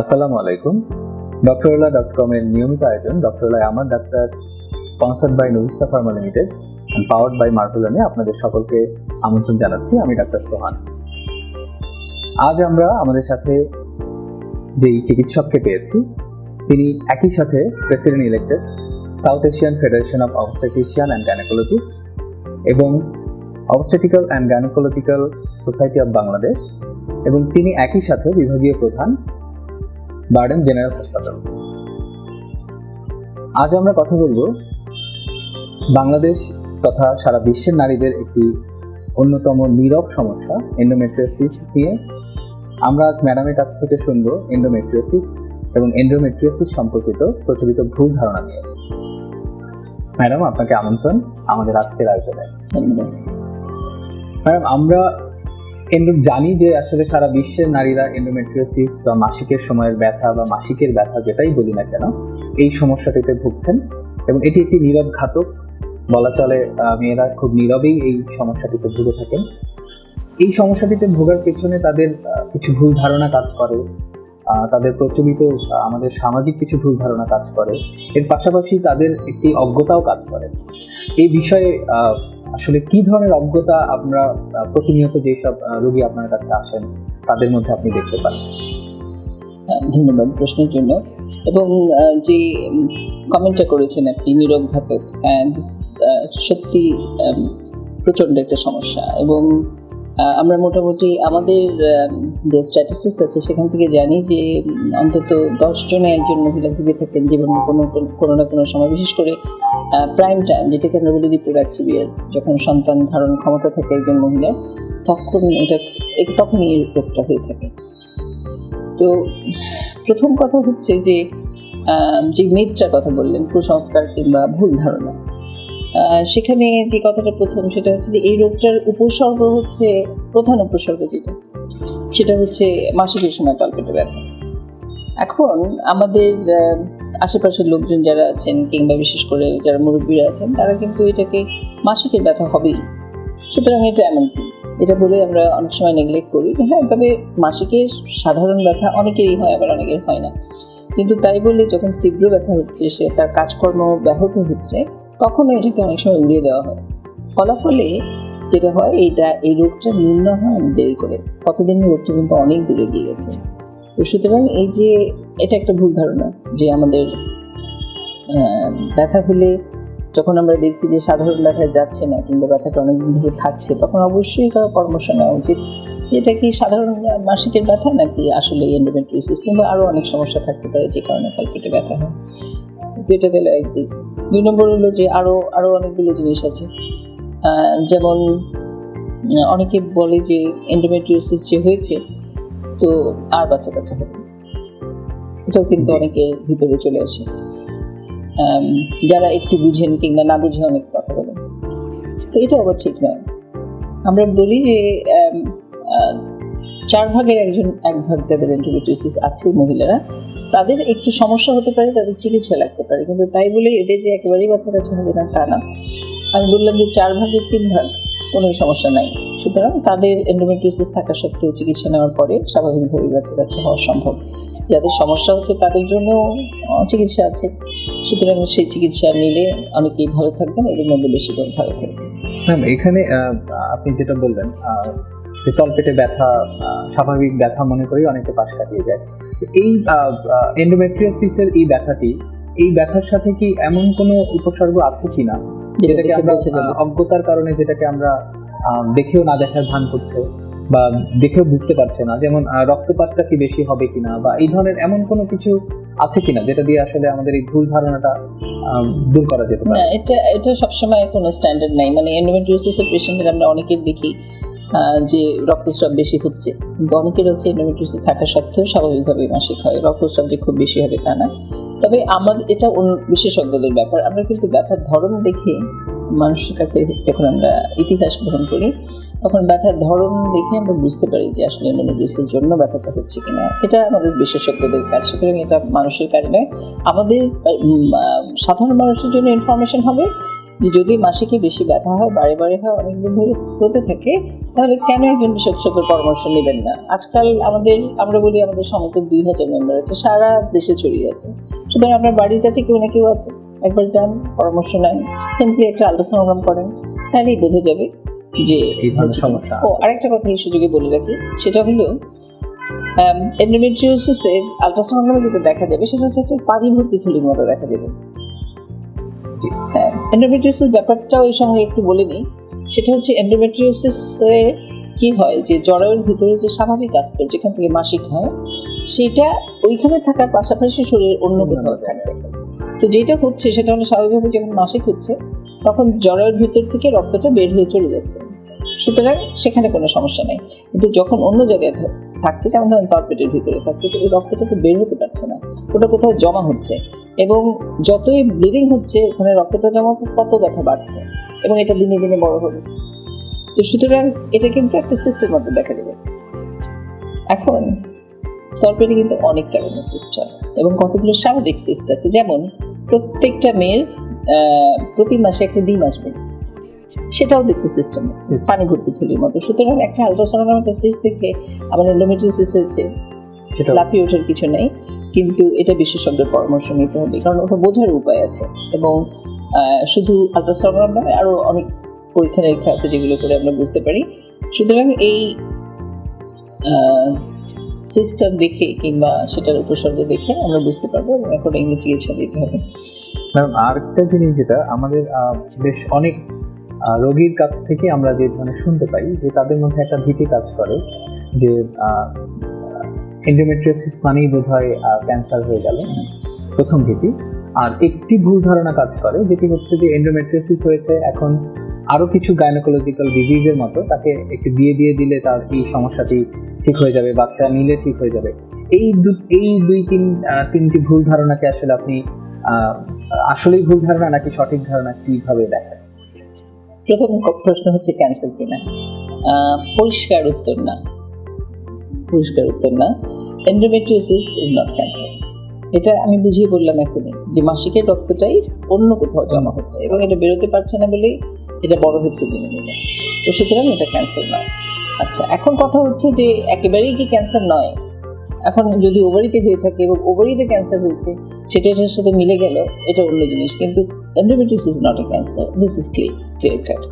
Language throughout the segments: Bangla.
আসসালামু আলাইকুম। ডক্টরলা ডট কম এর নিয়মিত আয়োজন ডক্টরলায় আমার doctor sponsored by Novista pharma limited and powered by মার্কুলানে আপনাদের সকলকে আমন্ত্রণ জানাচ্ছি। আমি ডাক্তার সোহান। আজ আমরা আমাদের সাথে যেই চিকিৎসককে পেয়েছি, তিনি একই সাথে president elected South Asian federation of obstetrician and gynaecologist এবং obstetrical and gynaecological society of Bangladesh এবং তিনি একই সাথে বিভাগীয় প্রধান বার্ডেন জেনারেল হাসপাতাল। আজ আমরা কথা বলব বাংলাদেশ তথা সারা বিশ্বের নারীদের একটি অন্যতম নীরব সমস্যা এন্ডোমেট্রিয়াসিস নিয়ে। আমরা আজ ম্যাডামের কাছ থেকে শুনব এন্ডোমেট্রিয়াসিস এবং এন্ডোমেট্রিয়াসিস সম্পর্কিত প্রচলিত ভুল ধারণা নিয়ে। ম্যাডাম আপনাকে আমন্ত্রণ আমাদের আজকের আয়োজনে। ধন্যবাদ। ম্যাডাম আমরা এন্ডো জানি যে আসলে সারা বিশ্বের নারীরা এন্ডোমেট্রিওসিস বা মাসিকের সময়ের ব্যথা বা মাসিকের ব্যথা যেটাই বলি না কেন, এই সমস্যাটিতে ভুগছেন এবং এটি একটি নীরব ঘাতক। বলা চলে মেয়েরা খুব নীরবেই এই সমস্যাটিতে ভুগে থাকেন। এই সমস্যাটিতে ভোগার পেছনে তাদের কিছু ভুল ধারণা কাজ করে। তাদের প্রচলিত আমাদের সামাজিক কিছু ভুল ধারণা কাজ করে। এর পাশাপাশি তাদের একটি অজ্ঞতাও কাজ করে। এই বিষয়ে আসলে কি ধরনের অজ্ঞতা আমরা প্রতিনিয়ত যেসব রোগী আপনার কাছে আসেন তাদের মধ্যে আপনি দেখতে পান আহ, ধন্যবাদ প্রশ্নের জন্য। এবং যে কমেন্টটা করেছেন আপনি নীরব ঘাতক হ্যাঁ সত্যি প্রচণ্ড একটা সমস্যা। এবং আমরা মোটামুটি আমাদের আম, যে স্ট্যাটিস্টিক্স আছে সেখান থেকে জানি যে অন্তত দশ জনে একজন মহিলা ভুগে থাকেন জীবনের কোনো কোনো- না কোনো সময়। বিশেষ করে প্রাইম টাইম যেটাকে আমরা বলি রিপ্রোডাক্টিভ ইয়ার যখন সন্তান ধারণ ক্ষমতা থাকে একজন মহিলার তখন এটা তখনই এই রোগটা হয়ে থাকে। তো প্রথম কথা হচ্ছে যে যে মিথটার কথা বললেন কুসংস্কার কিংবা ভুল ধারণা সেখানে যে কথাটা প্রথম, সেটা হচ্ছে যে এই রোগটার উপসর্গ হচ্ছে প্রধান উপসর্গ যেটা, সেটা হচ্ছে মাসিকের সময় তলপেটে ব্যথা। এখন আমাদের আশেপাশের লোকজন যারা আছেন কিংবা বিশেষ করে যারা মুরব্বীরা আছেন, তারা কিন্তু এটাকে মাসিকের ব্যথা হবেই। সুতরাং এটা এমন কি এটা বলে আমরা অনেক সময় নেগলেক্ট করি। হ্যাঁ তবে মাসিকের সাধারণ ব্যথা অনেকেরই হয়, আবার অনেকের হয় না। কিন্তু তাই বলে যখন তীব্র ব্যথা হচ্ছে, সে তার কাজকর্ম ব্যাহত হচ্ছে, তখনও এটাকে অনেক সময় উড়িয়ে দেওয়া হয়। ফলাফলে যেটা হয়, এইটা, এই রোগটা নির্ণয় হয় অনেক দেরি করে। ততদিন রোগটা কিন্তু অনেক দূরে গিয়ে গেছে। তো সুতরাং এই যে, এটা একটা ভুল ধারণা যে আমাদের ব্যথা হলে যখন আমরা দেখছি যে সাধারণ ব্যথায় যাচ্ছে না কিংবা ব্যথাটা অনেকদিন ধরে থাকছে, তখন অবশ্যই কারও পরামর্শ নেওয়া উচিত। এটা কি সাধারণ মাসিকের ব্যথা নাকি আসলে এন্ডোমেট্রিওসিস কিংবা আরও অনেক সমস্যা থাকতে পারে যে কারণে তলপেটে ব্যথা হয়? যেটা গেল একদিক। দুই নম্বর হলো যে আরও আরও অনেকগুলো জিনিস আছে। যেমন অনেকে বলে যে এন্ডোমেট্রিওসিস যে হয়েছে তো আর বাচ্চা কাচ্চা হবে না। এটাও কিন্তু অনেকের ভিতরে চলে আসে। যারা একটু বুঝেন কিংবা না বুঝে অনেক কথা বলেন। তো এটা আবার ঠিক নয়। আমরা বলি যে চার ভাগের একজন, এক ভাগ যাদের এন্ডোমেট্রিওসিস আছে মহিলারা, তাদের একটু সমস্যা হতে পারে, তাদের চিকিৎসা লাগতে পারে। কিন্তু তাই বলে এদের যে একেবারেই বাচ্চা কাচ্চা হবে না, তা না। আমি বললাম যে চার ভাগের তিন ভাগ, কোনো সমস্যা নাই। সুতরাং তাদের এন্ডোমেট্রিওসিস থাকা সত্ত্বেও চিকিৎসা নেওয়ার পরে স্বাভাবিকভাবে বাচ্চা কাচ্চা হওয়া সম্ভব। যাদের সমস্যা হচ্ছে তাদের জন্য চিকিৎসা আছে। সুতরাং সেই চিকিৎসা নিলে অনেকেই ভালো থাকবেন, এদের মধ্যে বেশিরভাগ ভালো থাকবে। ম্যাম, এখানে আপনি যেটা বললেন যে তলপেটে ব্যথা স্বাভাবিক ব্যথা মনে করেই অনেকে পাশ কাটিয়ে যায়। এই এন্ডোমেট্রিয়াসিসের এই ব্যথাটি এই ব্যথার সাথে কি এমন কোনো উপসর্গ আছে কিনা? যেটা যেটাকে আমরা অজ্ঞতার কারণে যেটাকে আমরা দেখেও না দেখার ভান করছে বা দেখেও বুঝতে পারছে না যেমন রক্তপাতটা কি বেশি হবে কিনা বা এই ধরনের এমন কোনো কিছু আছে কিনা যেটা দিয়ে আসলে আমাদের এই ভুল ধারণাটা আহ, দূর করা যেতে না পারে এটা এটা সবসময় কোনো স্ট্যান্ডার্ড নাই। মানে এন্ডোমেট্রিওসিসের পেশেন্টের আমরা অনেকের দেখি যে রক্তস্রাব বেশি হচ্ছে। কিন্তু অনেকের হচ্ছে এন্ডোমেট্রিওসিস থাকা সত্ত্বেও স্বাভাবিকভাবে মাসিক হয়। রক্তস্রাব যে খুব বেশি হবে তা না। তবে আমাদের এটা বিশেষজ্ঞদের ব্যাপার। আমরা কিন্তু ব্যথার ধরন দেখে মানুষের কাছে যখন আমরা ইতিহাস গ্রহণ করি, তখন ব্যথার ধরন দেখে আমরা বুঝতে পারি যে আসলে এন্ডোমেট্রিয়াসের জন্য ব্যথাটা হচ্ছে কিনা। এটা আমাদের বিশেষজ্ঞদের কাজ। সুতরাং এটা মানুষের কাজ নয়। আমাদের সাধারণ মানুষের জন্য ইনফরমেশন হবে। যদি মাসিকে বেশি ব্যথা হয় বারে বারে হয় অনেকদিন ধরে হতে থাকে তাহলে কেন একজন বিশেষজ্ঞের পরামর্শ নেবেন না আজকাল আমাদের আমরা বলি আমাদের সমিতির দুই হাজার মেম্বার আছে সারা দেশে ছড়িয়ে আছে সুতরাং আপনার বাড়ির কাছে কেউ না কেউ আছে একবার যান পরামর্শ নেন সিম্পলি একটা আল্ট্রাসোনোগ্রাম করেন তাহলেই বোঝা যাবে যে। সমস্যা ও আরেকটা কথা এই সুযোগে বলে রাখি সেটা হলো এন্ডোমেট্রিওসিসে আল্ট্রাসোনোগ্রামে যেটা দেখা যাবে সেটা হচ্ছে একটা পানি ভর্তি থলির মতো দেখা যাবে। হ্যাঁ এন্ডোমেট্রিওসিস ব্যাপারটাও এর সঙ্গে একটু বলে নিই। সেটা হচ্ছে এন্ডোমেট্রিওসিসে কি হয় যে জরায়ুর ভিতরে যে স্বাভাবিক আস্তর যেখান থেকে মাসিক হয় সেটা ওইখানে থাকার পাশাপাশি শরীরের অন্য কোথাও থাকবে। তো যেটা হচ্ছে সেটা হলো স্বাভাবিকভাবে যখন মাসিক হচ্ছে তখন জরায়ুর ভিতর থেকে রক্তটা বের হয়ে চলে যাচ্ছে। সুতরাং সেখানে কোনো সমস্যা নেই। কিন্তু যখন অন্য জায়গায় থাকছে যেমন ধরেন তলপেটের ভিতরে থাকছে ওই রক্তটা তো বের হতে পারছে না, ওটা কোথাও জমা হচ্ছে। এবং যতই ব্লিডিং হচ্ছে, ওখানে রক্তটা জমা হচ্ছে, তত ব্যথা বাড়ছে। এবং এটা দিনে দিনে বড় হবে। তো সুতরাং এটা কিন্তু একটা সিস্টেম মতো দেখা যাবে এখন তলপেটে কিন্তু অনেক কারণে সিস্ট হয়। এবং কতগুলো স্বাভাবিক সিস্ট আছে? যেমন, প্রত্যেকটা মেয়ের প্রতি মাসে একটা ডিম আসবে। সেটাও দেখতে সিস্টেম পানি ভর্তি থলির মতো। সুতরাং একটা আলট্রাসোনোগ্রাম একটা সিস্ট দেখে আমার এন্ডোমেট্রিসিস হয়েছে লাফিয়ে ওঠার কিছু নেই। কিন্তু এটা বিশেষজ্ঞের পরামর্শ নিতে হবে কারণ ওটা বোঝার উপায় আছে। এবং শুধু আলট্রাসোনোগ্রাম নয় আরও অনেক পরীক্ষা নিরীক্ষা আছে যেগুলো করে আমরা বুঝতে পারি। সুতরাং এই সিস্টেম দেখে কিংবা সেটার উপসর্গ দেখে আমরা বুঝতে পারব এবং অ্যাকর্ডিংলি চিকিৎসা দিতে হবে। ম্যাম আরেকটা জিনিস যেটা আমাদের বেশ অনেক রোগীর কাছ থেকে আমরা যে ধরনের শুনতে পাই যে তাদের মধ্যে একটা ভীতি কাজ করে যে এন্ডোমেট্রিয়াসিস মানেই বোধ হয় ক্যান্সার হয়ে গেল। প্রথম ভীতি। আর একটি ভুল ধারণা কাজ করে, যেটি হচ্ছে যে এন্ডোমেট্রিয়াসিস হয়েছে এখন আরও কিছু গাইনোকোলজিক্যাল ডিজিজের মতো, তাকে একটু বিয়ে দিয়ে দিলে তার এই সমস্যাটি ঠিক হয়ে যাবে, বাচ্চা নিলে ঠিক হয়ে যাবে। এই দু, এই দুই তিন তিনটি ভুল ধারণাকে আসলে আপনি আসলেই ভুল ধারণা নাকি সঠিক ধারণা কীভাবে দেখেন প্রথম প্রশ্ন হচ্ছে ক্যান্সার কিনা? পরিষ্কার উত্তর না। পরিষ্কার উত্তর না। এন্ডোমেট্রিওসিস ইজ নট ক্যান্সার এটা আমি বুঝিয়ে বললাম এখনই যে মাসিকের রক্তটাই অন্য কোথাও জমা হচ্ছে এবং এটা বেরোতে পারছে না বলেই এটা বড় হচ্ছে দিনে দিনে। তো সুতরাং এটা ক্যান্সার নয়। আচ্ছা এখন কথা হচ্ছে যে একেবারেই কি ক্যান্সার নয়? এখন যদি ওভারিতে হয়ে থাকে এবং ওভারিতে ক্যান্সার হয়েছে, সেটা এটার সাথে মিলে গেল, এটা অন্য জিনিস। কিন্তু endometriosis is not a cancer. This is clear clear cut.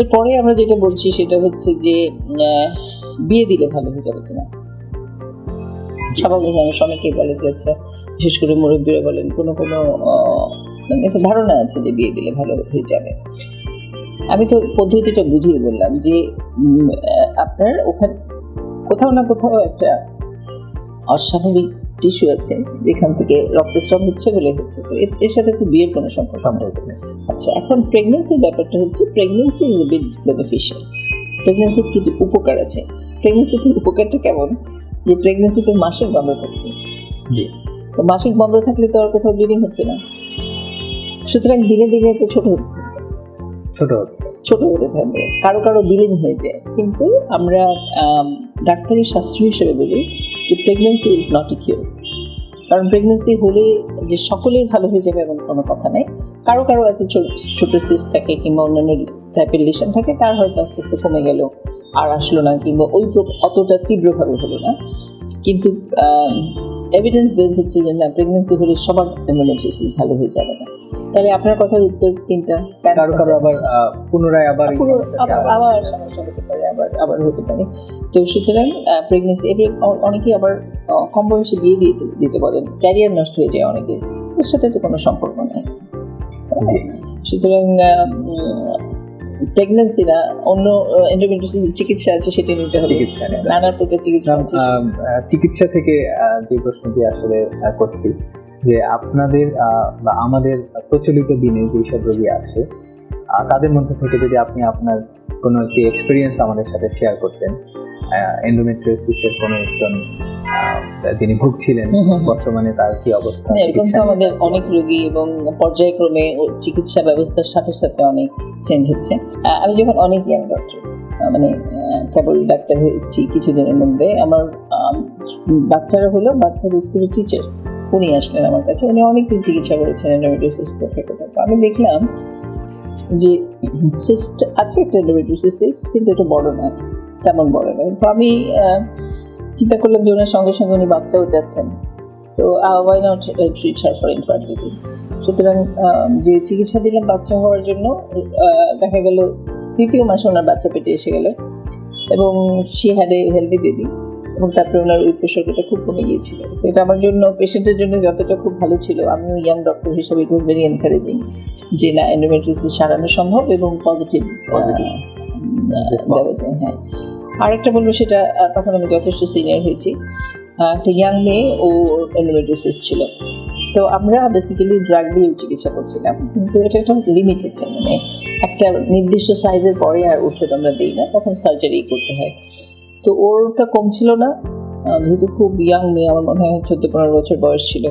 এরপরে আমরা যেটা বলছি সেটা হচ্ছে যে বিয়ে দিলে ভালো হয়ে যাবে কিনা? স্বাভাবিক মানুষ অনেকেই বলে আচ্ছা বিশেষ করে মুরব্বীরা বলেন, কোনো কোনো মানে একটা ধারণা আছে যে বিয়ে দিলে ভালো হয়ে যাবে। আমি তো পদ্ধতিটা বুঝিয়ে বললাম যে আপনার ওখানে কোথাও না কোথাও একটা অস্বাভাবিক টিস্যু আছে যেখান থেকে রক্তস্রাব হচ্ছে বলে হচ্ছে। তো এর- সাথে তো বিয়ের কোনো সম্পর্ক সম্পর্ক নেই। আচ্ছা এখন প্রেগনেন্সির ব্যাপারটা হচ্ছে pregnancy is a bit beneficial প্রেগনেন্সির কিছু উপকার আছে। প্রেগনেন্সিতে উপকারটা কেমন? যে প্রেগনেন্সিতে মাসিক বন্ধ থাকছে। জি। তো মাসিক বন্ধ থাকলে তো আর কোথাও ব্লিডিং হচ্ছে না। সুতরাং দিনে দিনে এটা ছোট হতে থাকবে। ছোট হচ্ছে। ছোট হতে থাকবে। কারও কারও বিলীন হয়ে যায়। কিন্তু আমরা আম, ডাক্তারি শাস্ত্র হিসেবে বলি যে pregnancy is not a cure কারণ প্রেগনেন্সি হলে যে সকলের ভালো হয়ে যাবে এমন কোনো কথা নেই। কারও কারও আছে ছোট সিস থাকে কিংবা অন্যান্য টাইপের লিশন থাকে, তার হয়তো আস্তে আস্তে কমে গেল আর আসলো না কিংবা ওই অতটা তীব্রভাবে হলো না। কিন্তু এভিডেন্স বেস হচ্ছে যে না প্রেগনেন্সি হলে সবার এন্ডোমেট্রিয়াসিস ভালো হয়ে যাবে না। তাহলে আপনার কথার উত্তর তিনটা। কারও কারও আবার পুনরায় আবার আবার সমস্যা হতে পারে আবার আবার হতে পারে। তো সুতরাং প্রেগনেন্সি অনেকেই আবার কম বয়সে বিয়ে দিয়ে দিতে- বলেন ক্যারিয়ার নষ্ট হয়ে যায় অনেকের। এর সাথে তো কোনো সম্পর্ক নেই। সুতরাং প্রেগনেন্সি না অন্য এন্ডোমেট্রিয়াসিস চিকিৎসা আছে সেটা নিতে হবে। নানা প্রকার চিকিৎসা আছে চিকিৎসা থেকে যে প্রশ্নটি আসলে করছি যে আপনাদের বা আমাদের প্রচলিত দিনে যেসব রোগী আছে তাদের মধ্যে থেকে যদি আপনি আপনার কোনো একটি এক্সপিরিয়েন্স আমাদের সাথে শেয়ার করতেন এন্ডোমেট্রিওসিসের কোনো একজন যিনি ভুগছিলেন। বর্তমানে তার কি অবস্থা? এরকম তো আমাদের অনেক রোগী এবং পর্যায়ক্রমে চিকিৎসা ব্যবস্থার সাথে সাথে অনেক চেঞ্জ হচ্ছে। আমি যখন অনেক ইয়াং ডক্টর মানে কেবল ডাক্তার হয়েছি কিছুদিনের মধ্যে আমার বাচ্চারা হলো বাচ্চাদের স্কুলের টিচার উনি আসলেন আমার কাছে। উনি অনেকদিন চিকিৎসা করেছেন এন্ডোমেট্রিওসিস কোথায় কোথায়। তো আমি দেখলাম যে সিস্ট আছে একটা এন্ডোমেট্রিওসিস সিস্ট কিন্তু এটা বড় নয় তেমন বড় নয়। তো আমি চিন্তা করলাম যে ওনার সঙ্গে সঙ্গে উনি বাচ্চাও চাচ্ছেন তো why not treat her for infertility সুতরাং যে চিকিৎসা দিলাম বাচ্চা হওয়ার জন্য দেখা গেল তৃতীয় মাসে ওনার বাচ্চা পেটে এসে গেল এবং সে হ্যাড এ হেলদি বেবি এবং তারপরে ওনার ওই উপসর্গটা খুব কমে গিয়েছিল। তো এটা আমার জন্য পেশেন্টের জন্য যতটা খুব ভালো ছিল আমিও ইয়াং ডক্টর হিসেবে ইট ওয়াজ ভেরি এনকারেজিং যে না এন্ডোমেট্রিসিস সারানো সম্ভব এবং পজিটিভ হ্যাঁ। আরেকটা বলব সেটা তখন আমি যথেষ্ট সিনিয়র হয়েছি। একটা ইয়াং মেয়ে, ও এন্ডোমেট্রিসিস ছিল। তো আমরা বেসিক্যালি ড্রাগ দিয়ে চিকিৎসা করছিলাম। কিন্তু এটা একটা লিমিট আছে মানে একটা নির্দিষ্ট সাইজের পরে আর ওষুধ আমরা দিই না, তখন সার্জারি করতে হয়। তো ওরটা কমছিল না। যেহেতু খুব ইয়াং মেয়ে, আমার মনে হয় চোদ্দ পনেরো বছর বয়স ছিল।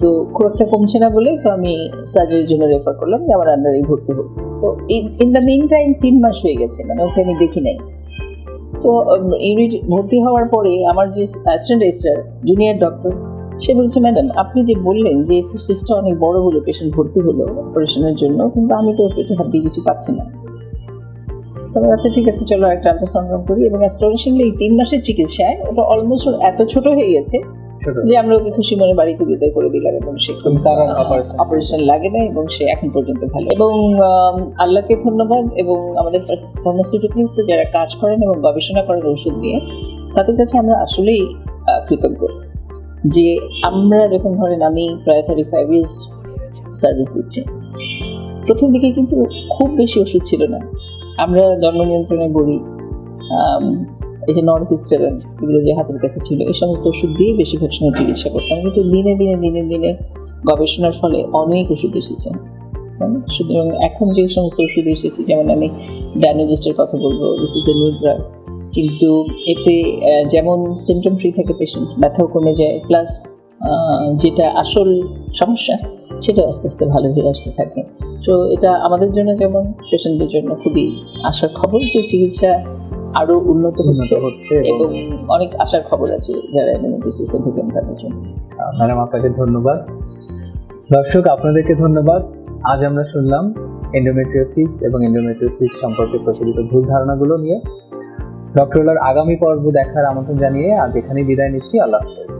তো খুব একটা কমছে না বলে, তো আমি সার্জারির জন্য রেফার করলাম যে আমার আন্ডারেই ভর্তি হোক। তো ইন দ্য মেন টাইম তিন মাস হয়ে গেছে মানে ওকে আমি দেখি নাই। তো ইউনিট ভর্তি হওয়ার পরে আমার যে অ্যাসিস্ট্যান্ট রেজিস্ট্রার জুনিয়র ডক্টর সে বলছে ম্যাডাম আপনি যে বললেন যে একটু সিস্টটা অনেক বড় হলো পেশেন্ট ভর্তি হলো অপারেশনের জন্য, কিন্তু আমি তো পেটে হাত দিয়ে কিছু পাচ্ছি না। তবে আচ্ছা ঠিক আছে, চলো একটা আল্ট্রাসাউন্ড করি। এবং অ্যাস্টোরেশনলি তিন মাসের চিকিৎসায় ওটা অলমোস্ট এত ছোট হয়ে গেছে যে আমরা ওকে খুশি মনে বাড়িতে বিদায় করে দিলাম এবং সে অপারেশন লাগে না এবং সে এখন পর্যন্ত ভালো। এবং আল্লাহকে ধন্যবাদ এবং আমাদের ফার্মাসিউটিক্যালসে যারা কাজ করেন এবং গবেষণা করেন ওষুধ নিয়ে তাদের কাছে আমরা আসলেই কৃতজ্ঞ। যে আমরা যখন ধরেন আমি প্রায় থার্টি ফাইভ ইয়ার্স সার্ভিস দিচ্ছি প্রথম দিকে কিন্তু খুব বেশি ওষুধ ছিল না। আমরা জন্ম নিয়ন্ত্রণে বলি এই যে নর্থ ইস্টার্ন এগুলো যে হাতের কাছে ছিল, এই সমস্ত ওষুধ দিয়ে বেশিরভাগ সময় চিকিৎসা করতাম। কিন্তু দিনে দিনে দিনে দিনে গবেষণার ফলে অনেক ওষুধ এসেছে সুতরাং এখন যে সমস্ত ওষুধ এসেছে, যেমন আমি ডায়নোজিস্টের কথা বলব this is a new drug কিন্তু এতে যেমন সিমটম ফ্রি থাকে পেশেন্ট ব্যথাও কমে যায় প্লাস যেটা আসল সমস্যা, সেটা আস্তে আস্তে ভালো হয়ে আসতে থাকে। সো এটা আমাদের জন্য যেমন পেশেন্টদের জন্য খুবই আশার খবর যে চিকিৎসা আরও উন্নত হচ্ছে এবং অনেক আশার খবর আছে যারা ভোগেন তাদের জন্য। ম্যাডাম আপনাকে ধন্যবাদ। দর্শক আপনাদেরকে ধন্যবাদ। আজ আমরা শুনলাম এন্ডোমেট্রিওসিস এবং এন্ডোমেট্রিওসিস সম্পর্কে প্রচলিত ভুল ধারণাগুলো নিয়ে। ডক্টর আগামী পর্ব দেখার আমন্ত্রণ জানিয়ে আজ এখানেই বিদায় নিচ্ছি। আল্লাহ হাফেজ।